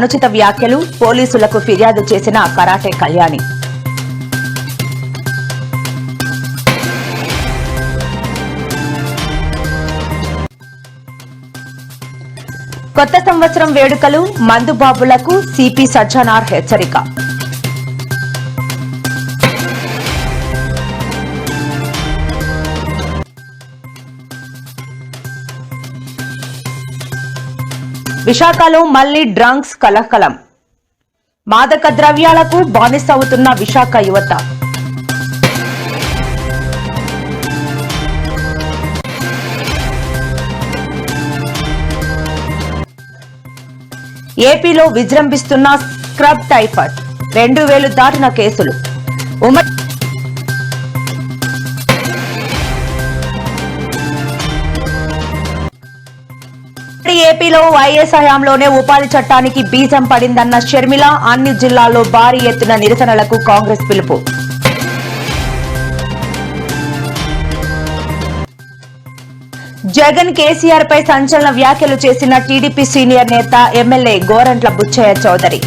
అనుచిత వ్యాఖ్యలు పోలీసులకు ఫిర్యాదు చేసిన కరాటే కళ్యాణి. కొత్త సంవత్సరం వేడుకలు మందుబాబులకు సిపి సజ్జనార్ హెచ్చరిక. విశాఖలో మళ్ళీ డ్రంక్స్ కలకలం. మాదక ద్రవ్యాలకు బానిసవుతున్న విశాఖ యువత. ఏపీలో విజృంభిస్తున్న స్క్రబ్ టైఫాయిడ్. రెండు వేలు దాటిన కేసులు. ఉమ్మడి ఏపీలో వైఎస్ హయాంలోనే ఉపాధి చట్టానికి బీజం పడిందన్న షర్మిల అన్ని జిల్లాల్లో భారీ ఎత్తున నిరసనలకు కాంగ్రెస్ పిలుపు. జగన్ కేసీఆర్ పై సంచలన వ్యాఖ్యలు చేసిన టీడీపీ సీనియర్ నేత ఎమ్మెల్యే గోరంట్ల బుచ్చయ్య చౌదరి.